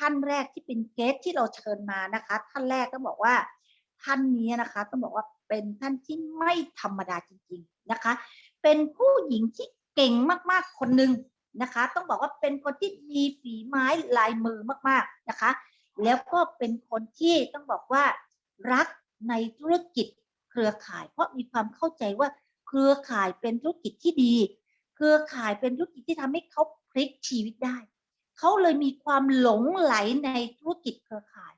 ท่านแรกที่เป็นเกสที่เราเชิญมานะคะ ท่านแรกต้องบอกว่า ท่านนี้นะคะต้องบอกว่าเป็นท่านที่ไม่ธรรมดาจริง ๆนะคะ เป็นผู้หญิงที่เก่งมากๆคนหนึ่งนะคะ ต้องบอกว่าเป็นคนที่มีฝีไม้ลายมือมากๆนะคะ แล้วก็เป็นคนที่ต้องบอกว่ารักในธุรกิจเครือข่าย เพราะมีความเข้าใจว่าเครือข่ายเป็นธุรกิจที่ดี เครือข่ายเป็นธุรกิจที่ทำให้เขาพลิกชีวิตได้ เขาเลยมีความหลงไหลในธุรกิจเครือข่าย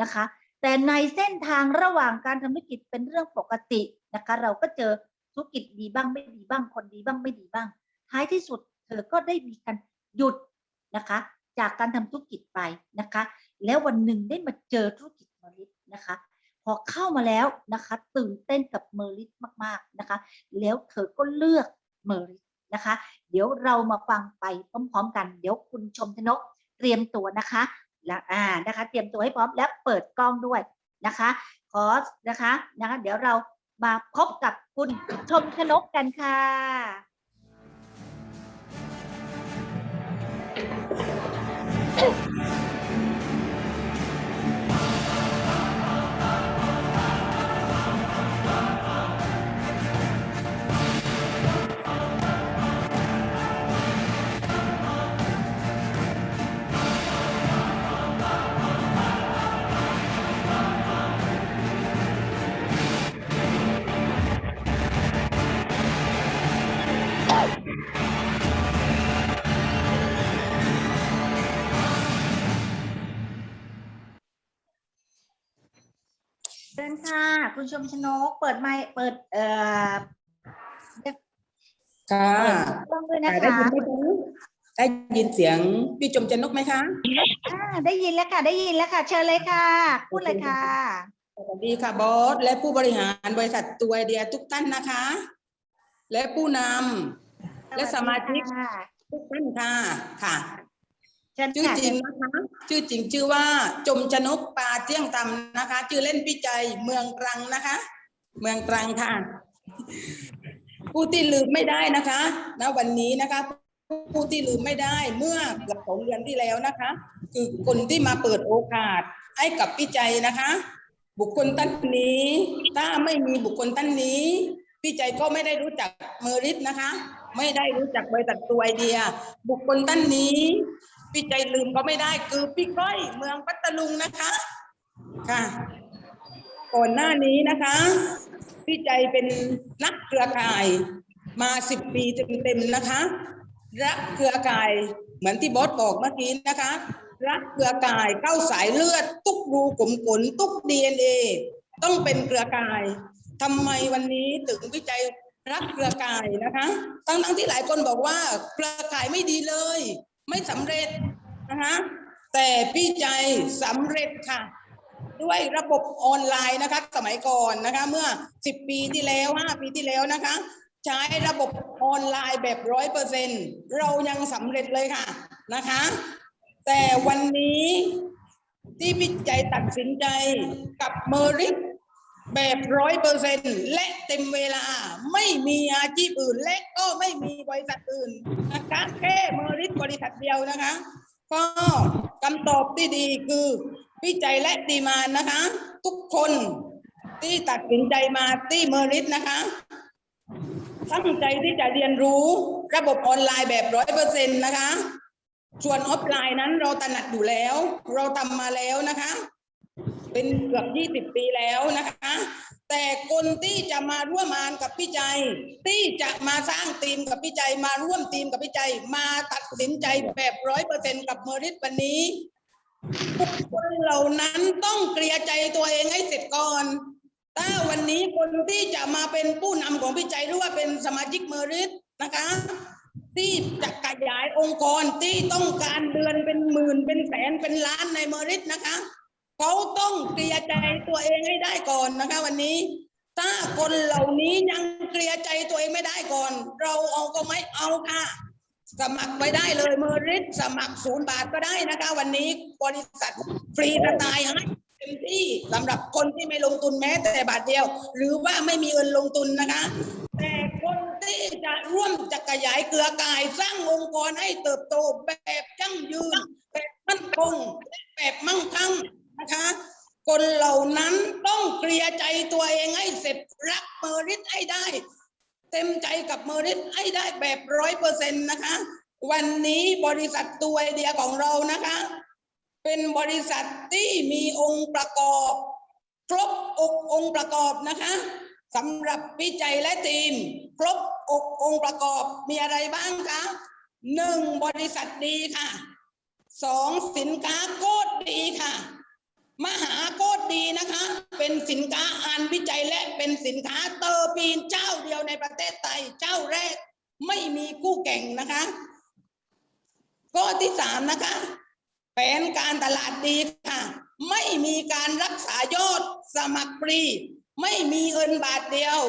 นะคะ แต่ในเส้นทางระหว่างการทำธุรกิจเป็นเรื่องปกตินะคะ เราก็เจอธุรกิจดีบ้างไม่ดีบ้างคนดีบ้างไม่ดีบ้าง ท้ายที่สุดเธอก็ได้มีการหยุดนะคะ จากการทำธุรกิจไปนะคะ แล้ววันหนึ่งได้มาเจอธุรกิจเมอริสนะคะ พอเข้ามาแล้วนะคะ ตื่นเต้นกับเมอริสมากๆนะคะ แล้วเธอก็เลือกเมอริส นะคะ เดี๋ยวเรามาฟังไปพร้อมๆ กัน เดี๋ยวคุณชมชนกเตรียมตัวนะคะแล้วอ่านะคะ เตรียมตัวให้พร้อมและเปิดกล้องด้วยนะคะ ขอนะคะนะคะ เดี๋ยวเรามาพบกับคุณชมชนกกันค่ะ เชิญค่ะ คุณชมชนก เปิดไมค์เปิด เอ่อค่ะเปิดกล้องด้วยนะได้คะยินไหมคะได้ยินเสียงพี่จมจันนกไหมคะอ่าได้ยินแล้วค่ะ ได้ยินแล้วค่ะ เชิญเลยค่ะ พูดเลยค่ะ สวัสดีค่ะบอสและผู้บริหารบริษัทตัวไอเดียทุกท่านนะคะ และผู้นำและสมาชิกค่ะทุกท่านค่ะค่ะเชิญชื่อค่ะจริงนะคะชื่อจริงชื่อว่าจมชนกปาเที่ยงตำนะคะ ชื่อเล่นพี่ใจเมืองตรังนะคะ เมืองตรังค่ะ ผู้ที่ลืมไม่ได้นะคะณวันนี้นะคะ ผู้ที่ลืมไม่ได้เมื่อเกือบสองเดือนที่แล้วนะคะ คือคนที่มาเปิดโอกาสให้กับพี่ใจนะคะ บุคคลท่านนี้ ถ้าไม่มีบุคคลท่านนี้ พี่ใจก็ไม่ได้รู้จักเมอริสนะคะ ไม่ได้รู้จักบริษัทตัวไอเดีย บุคคลท่านนี้ พี่ใจลืมก็ไม่ได้คือพี่ก้อยเมืองพัทลุงนะคะค่ะ ก่อนหน้านี้นะคะ พี่ใจเป็นนักเครือข่ายมาสิบปีเต็มๆนะคะ รักเครือข่ายเหมือนที่บอสบอกเมื่อกี้นะคะ รักเครือข่ายเข้าสายเลือด ทุกรูขุมขนทุกดีเอ็นเอต้องเป็นเครือข่าย ทำไมวันนี้ถึงวิจัยรักเครือข่ายนะคะทั้งๆที่หลายคนบอกว่าเครือข่ายไม่ดีเลย ไม่สำเร็จนะคะแต่พี่ใจสำเร็จค่ะ ด้วยระบบออนไลน์นะคะ สมัยก่อนนะคะ เมื่อ 10 ปีที่แล้ว 5 ปีที่แล้วนะคะ ใช้ระบบออนไลน์แบบร้อยเปอร์เซ็นเรายังสำเร็จเลยค่ะนะคะ แต่วันนี้ที่พี่ใจตัดสินใจกับเมอริส แบบร้อยเปอร์เซ็นและเต็มเวลาไม่มีอาชีพอื่น และก็ไม่มีบริษัทอื่นนะคะแค่เมอริสบริษัทเดียวนะคะ ก็คำตอบที่ดีคือพี่ใจและตีมานนะคะ ทุกคนที่ตัดสินใจมาที่เมอริสนะคะตั้งใจที่จะเรียนรู้ระบบออนไลน์แบบร้อยเปอร์เซ็นต์นะคะ ส่วนออฟไลน์นั้นเราถนัดอยู่แล้ว เราทำมาแล้วนะคะ เป็นเกือบยี่สิบปีแล้วนะคะ แต่คนที่จะมาร่วมงานกับพี่ใจ ที่จะมาสร้างทีมกับพี่ใจ มาร่วมทีมกับพี่ใจ มาตัดสินใจแบบร้อยเปอร์เซ็นกับเมอริสวันนี้บุคคลเหล่านั้นต้องเคลียร์ใจตัวเองให้เสร็จก่อนถ้าวันนี้คนที่จะมาเป็นผู้นำของพี่ใจหรือว่าเป็นสมาชิกเมอริสนะคะที่จะขยายองค์กรที่ต้องการเดือนเป็นหมื่นเป็นแสนเป็นล้านในเมอริสนะคะ เขาต้องเคลียร์ใจตัวเองให้ได้ก่อนนะคะ วันนี้ ถ้าคนเหล่านี้ยังเคลียร์ใจตัวเองไม่ได้ก่อน เราเอาก็ไม่เอาค่ะ สมัครไว้ได้เลยเมอริสสมัครศูนย์บาทก็ได้นะคะ วันนี้บริษัทฟรีสไตล์ให้เต็มที่สำหรับคนที่ไม่ลงทุนแม้แต่บาทเดียว หรือว่าไม่มีเงินลงทุนนะคะ แต่คนที่จะร่วมจะขยายเครือข่ายสร้างองค์กรให้เติบโตแบบยั่งยืน แบบมั่นคงแบบมั่งคั่ง นะคะคนเหล่านั้นต้องเคลียร์ใจตัวเองให้เสร็จรักเมริสให้ได้ เต็มใจกับเมริสให้ได้แบบร้อยเปอร์เซ็นต์นะคะ วันนี้บริษัทตัวไอเดียของเรานะคะ เป็นบริษัทที่มีองค์ประกอบ ครบอกองค์ประกอบนะคะสำหรับวิจัยและทีม ครบอกองค์ประกอบมีอะไรบ้างคะหนึ่งบริษัทดีค่ะสองสินค้าโคตรดีค่ะ มหาโคตรดีนะคะ เป็นสินค้าอ่านวิจัยและเป็นสินค้าเตอร์ปีนเจ้าเดียวในประเทศไทยเจ้าแรกไม่มีคู่แข่งนะคะข้อที่สามนะคะ แผนการตลาดดีค่ะ ไม่มีการรักษายอดสมัครฟรี ไม่มีเงินบาทเดียว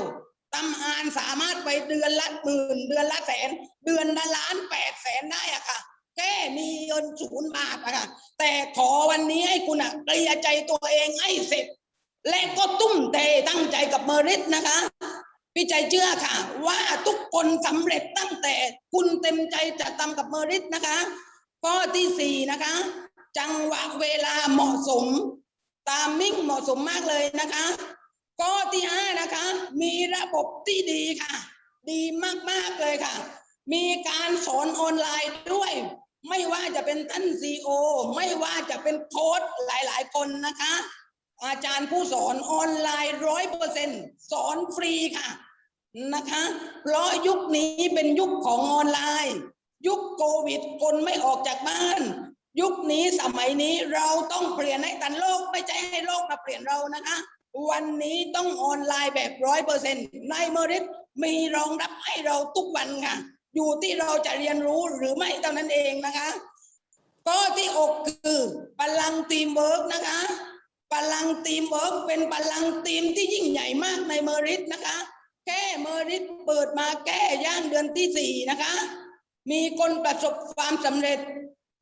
ตำอานสามารถไปเดือนละหมื่นเดือนละแสน เดือนละล้านแปดแสนได้อะค่ะ แค่มีเงินศูนย์บาทอะค่ะ แต่ขอวันนี้ให้คุณอะเคลียใจตัวเองให้เสร็จ และก็ตุ้มเตตั้งใจกับเมริสนะคะพี่ใจเชื่อค่ะ ว่าทุกคนสำเร็จตั้งแต่คุณเต็มใจจะทำกับเมริสนะคะข้อที่สี่นะคะ จังหวะเวลาเหมาะสม ตามมิ่งเหมาะสมมากเลยนะคะข้อที่ห้านะคะ มีระบบที่ดีค่ะ ดีมากๆเลยค่ะ มีการสอนออนไลน์ด้วย ไม่ว่าจะเป็นท่านซีโอไม่ว่าจะเป็นโค้ดหลายๆ คนนะคะ อาจารย์ผู้สอนออนไลน์ร้อยเปอร์เซ็นสอนฟรีค่ะนะคะ เพราะยุคนี้เป็นยุคของออนไลน์ ยุคโควิดคนไม่ออกจากบ้าน ยุคนี้สมัยนี้เราต้องเปลี่ยนให้ทันโลกไม่ใช่ให้โลกมาเปลี่ยนเรานะคะ วันนี้ต้องออนไลน์แบบร้อยเปอร์เซ็นต์ในเมริสมีรองรับให้เราทุกวันค่ะ อยู่ที่เราจะเรียนรู้หรือไม่เท่านั้นเองนะคะข้อที่อกคือพลังทีมเวิร์กนะคะพลังทีมเวิร์กเป็นพลังทีมที่ยิ่งใหญ่มากในเมอริสนะคะ แค่เมอริสเปิดมาแก้ย่างเดือนที่สี่นะคะ มีคนประสบความสำเร็จ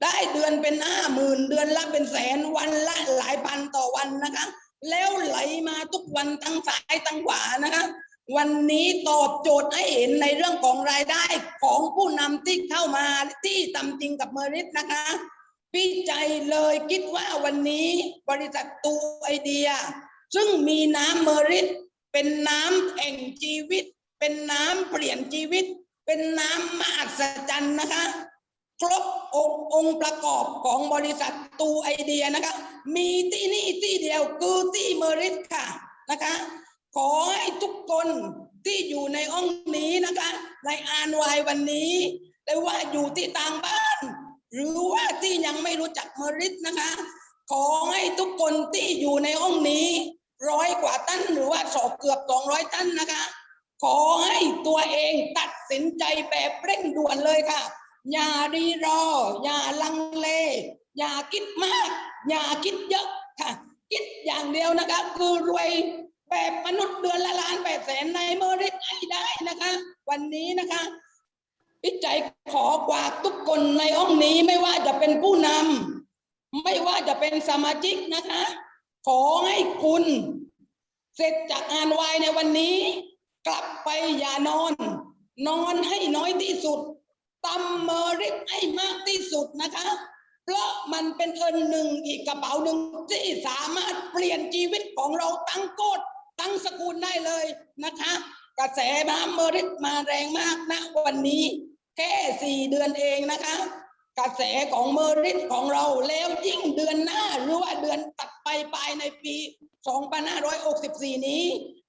ได้เดือนเป็นห้าหมื่นเดือนละเป็นแสนวันละหลายพันต่อวันนะคะ แล้วไหลมาทุกวันทั้งซ้ายทั้งขวานะคะ วันนี้ตอบโจทย์ให้เห็นในเรื่องของรายได้ของผู้นำที่เข้ามาที่ทำจริงกับเมริสนะคะพี่ใจเลยคิดว่าวันนี้บริษัทตูไอเดีย ซึ่งมีน้ำเมริสเป็นน้ำแห่งชีวิต เป็นน้ำเปลี่ยนชีวิต เป็นน้ำมหัศจรรย์นะคะครบองค์องค์ประกอบของบริษัทตูไอเดียนะคะ มีที่นี่ที่เดียวคือที่เมริสค่ะนะคะ ขอให้ทุกคนที่อยู่ในห้องนี้นะคะในอานวายวันนี้แต่ว่าอยู่ที่ต่างบ้าน หรือว่าที่ยังไม่รู้จักเมริสนะคะ ขอให้ทุกคนที่อยู่ในห้องนี้ร้อยกว่าท่านหรือว่าสอบเกือบสองร้อยท่านนะคะ ขอให้ตัวเองตัดสินใจแบบเร่งด่วนเลยค่ะ อย่ารีรอ อย่าลังเล อย่าคิดมาก อย่าคิดเยอะค่ะ คิดอย่างเดียวนะคะ คือรวย แบบมนุษย์เดือนละล้านแปดแสนในเมริสให้ได้นะคะ วันนี้นะคะพิจัยขอกวากทุกคนในห้องนี้ไม่ว่าจะเป็นผู้นำไม่ว่าจะเป็นสมาชิกนะคะ ขอให้คุณ เสร็จจากงานวายในวันนี้ กลับไปอย่านอน นอนให้น้อยที่สุดตำเมอริสให้มากที่สุดนะคะ เพราะมันเป็นเงินหนึ่งอีกกระเป๋าหนึ่งที่สามารถเปลี่ยนชีวิตของเราตั้งโกด ตั้งสกุลได้เลยนะคะ กระแสน้ำเมริสมาแรงมากนะวันนี้ แค่สี่เดือนเองนะคะ กระแสของเมริสของเราแล้วยิ่งเดือนหน้าหรือว่าเดือนตัดไปปลายในปี2564 นี้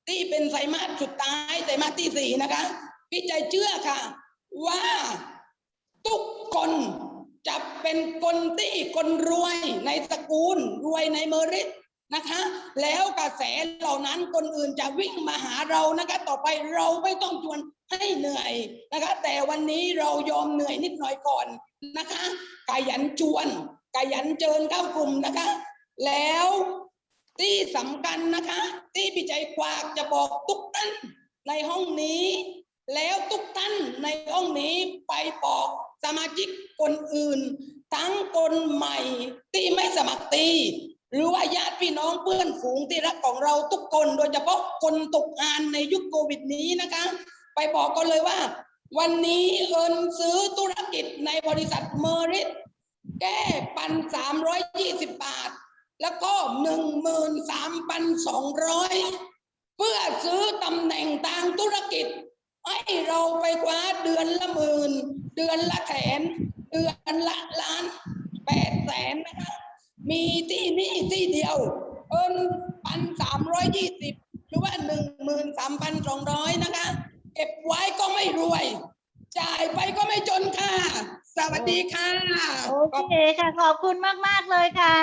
ที่เป็นไตรมาสสุดท้ายไตรมาสที่สี่นะคะ พี่ใจเชื่อค่ะ ว่าทุกคนจะเป็นคนที่คนรวยในตระกูลรวยในเมริส นะคะ แล้วกระแสเหล่านั้นคนอื่นจะวิ่งมาหาเรานะคะ ต่อไปเราไม่ต้องชวนให้เหนื่อยนะคะ แต่วันนี้เรายอมเหนื่อยนิดหน่อยก่อนนะคะขยันชวนขยันเจิญเข้ากลุ่มนะคะ แล้วที่สำคัญนะคะ ที่พี่ใจกวากจะบอกทุกท่านในห้องนี้ แล้วทุกท่านในห้องนี้ไปบอกสมาชิกคนอื่น ทั้งคนใหม่ที่ไม่สมัครตี หรือว่าญาติพี่น้องเพื่อนฝูงที่รักของเราทุกคน โดยเฉพาะคนตกงานในยุคโควิดนี้นะคะ ไปบอกกันเลยว่า วันนี้เอินซื้อธุรกิจในบริษัทเมอริสแก้ปันสามร้อยยี่สิบบาท แล้วก็หนึ่งหมื่นสามพันสองร้อยเพื่อซื้อตำแหน่งทางธุรกิจ ให้เราไปคว้าเดือนละหมื่น เดือนละแสน เดือนละล้านแปดแสนนะคะ มีที่นี่ที่เดียวเอินพันสามร้อยยี่สิบหรือว่าหนึ่งหมื่นสามพันสองร้อยนะคะ เก็บไว้ก็ไม่รวย จ่ายไปก็ไม่จนค่ะ สวัสดีค่ะ โอเคค่ะ ขอบคุณมาก ๆ เลยค่ะ